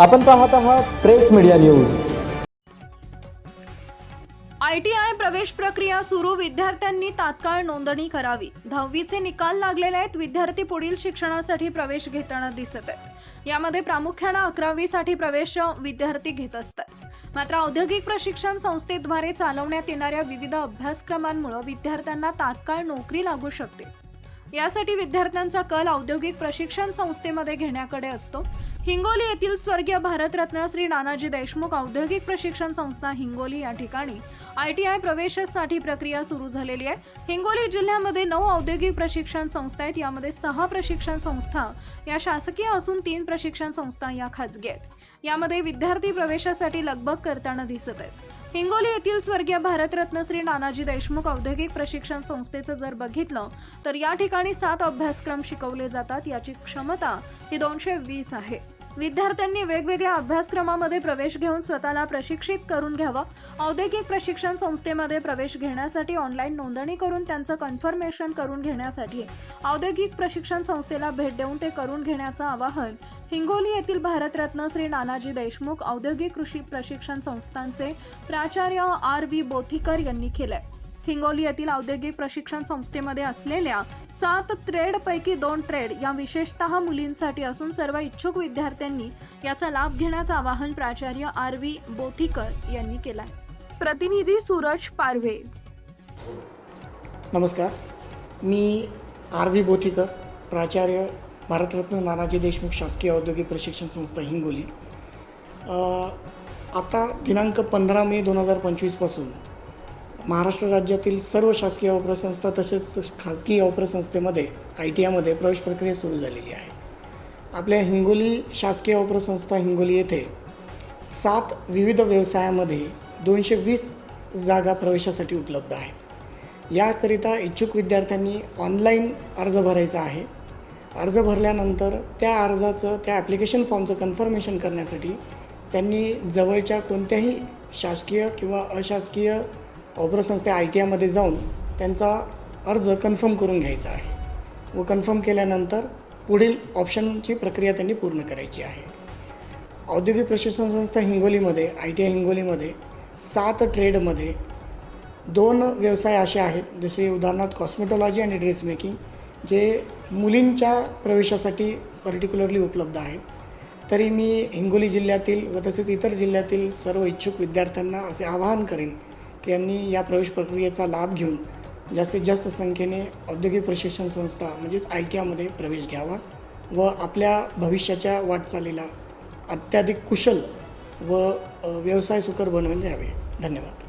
आपण पाहत आहात प्रेस मीडिया न्यूज. आयटीआय प्रवेश प्रक्रिया सुरू विद्यार्थ्यांनी तात्काळ नोंदणी करावी. दहावीचे निकाल लागलेले आहेत विद्यार्थी पुढील शिक्षणासाठी प्रवेश घेताना दिसत आहेत. यामध्ये प्रामुख्यानं अकरावीसाठी प्रवेश विद्यार्थी घेत असतात. मात्र औद्योगिक प्रशिक्षण संस्थेद्वारे चालवण्यात येणाऱ्या विविध अभ्यासक्रमांमुळे विद्यार्थ्यांना तात्काळ नोकरी लागू शकते. यासाठी विद्यार्थ्यांचा कल औद्योगिक प्रशिक्षण संस्थेमध्ये घेण्याकडे असतो. हिंगोली येथील स्वर्गीय भारतरत्न श्री नानाजी देशमुख औद्योगिक प्रशिक्षण संस्था हिंगोली या ठिकाणी आय टी आय प्रवेशासाठी प्रक्रिया सुरू झालेली आहे. हिंगोली जिल्ह्यामध्ये नऊ औद्योगिक प्रशिक्षण संस्था आहेत. यामध्ये सहा प्रशिक्षण संस्था या शासकीय असून तीन प्रशिक्षण संस्था या खाजगी आहेत. यामध्ये विद्यार्थी प्रवेशासाठी लगबग करताना दिसत आहेत. हिंगोली येथील स्वर्गीय भारतरत्न श्री नानाजी देशमुख औद्योगिक प्रशिक्षण संस्थेचं जर बघितलं तर या ठिकाणी सात अभ्यासक्रम शिकवले जातात. याची क्षमता ही दोनशे वीस आहे. विद्यार्थ्यांनी वेगवेगळ्या अभ्यासक्रमामध्ये प्रवेश घेऊन स्वतःला प्रशिक्षित करून घ्यावं. औद्योगिक प्रशिक्षण संस्थेमध्ये प्रवेश घेण्यासाठी ऑनलाईन नोंदणी करून त्यांचं कन्फर्मेशन करून घेण्यासाठी औद्योगिक प्रशिक्षण संस्थेला भेट देऊन ते करून घेण्याचं आवाहन. हिंगोली येथील भारतरत्न श्री नानाजी देशमुख औद्योगिक कृषी प्रशिक्षण संस्थांचे प्राचार्य आर व्ही बोथीकर यांनी केलंय. हिंगोली येथील औद्योगिक प्रशिक्षण संस्थेमध्ये असलेल्या सात ट्रेडपैकी दोन ट्रेड या विशेषतः मुलींसाठी असून सर्व इच्छुक विद्यार्थ्यांनी याचा लाभ घेण्याचं आवाहन प्राचार्य आर व्ही बोथीकर यांनी केलं आहे प्रतिनिधी सूरज पारवे. नमस्कार. मी आर व्ही बोथीकर प्राचार्य भारतरत्न नानाजी देशमुख शासकीय औद्योगिक प्रशिक्षण संस्था हिंगोली. आता दिनांक पंधरा मे दोन हजार पंचवीसपासून महाराष्ट्र राज्यातील सर्व शासकीय अवप्रसंस्था तसेच खाजगी अवप्रसंस्थेमध्ये आय टी आयमध्ये प्रवेश प्रक्रिया सुरू झालेली आहे. आपल्या हिंगोली शासकीय अवप्रसंस्था हिंगोली येथे सात विविध व्यवसायामध्ये दोनशे वीस जागा प्रवेशासाठी उपलब्ध आहेत. याकरिता इच्छुक विद्यार्थ्यांनी ऑनलाईन अर्ज भरायचा आहे. अर्ज भरल्यानंतर त्या अर्जाचं त्या ॲप्लिकेशन फॉर्मचं कन्फर्मेशन करण्यासाठी त्यांनी जवळच्या कोणत्याही शासकीय किंवा अशासकीय ऑपरसंस्थे आय टी आयमध्ये जाऊन त्यांचा अर्ज कन्फर्म करून घ्यायचा आहे. व कन्फर्म केल्यानंतर पुढील ऑप्शनची प्रक्रिया त्यांनी पूर्ण करायची आहे. औद्योगिक प्रशिक्षण संस्था हिंगोलीमध्ये आय टी आय हिंगोलीमध्ये सात ट्रेडमध्ये दोन व्यवसाय असे आहेत जसे उदाहरणार्थ कॉस्मेटॉलॉजी आणि ड्रेस मेकिंग जे मुलींच्या प्रवेशासाठी पर्टिक्युलरली उपलब्ध आहेत. तरी मी हिंगोली जिल्ह्यातील व तसेच इतर जिल्ह्यातील सर्व इच्छुक विद्यार्थ्यांना असे आवाहन करेन त्यांनी या प्रवेश प्रक्रियेचा लाभ घेऊन जास्तीत जास्त संख्येने औद्योगिक प्रशिक्षण संस्था म्हणजेच आय टी आयमध्ये प्रवेश घ्यावा व आपल्या भविष्याच्या वाटचालीला अत्याधिक कुशल व व्यवसाय सुकर बनवून द्यावे. धन्यवाद.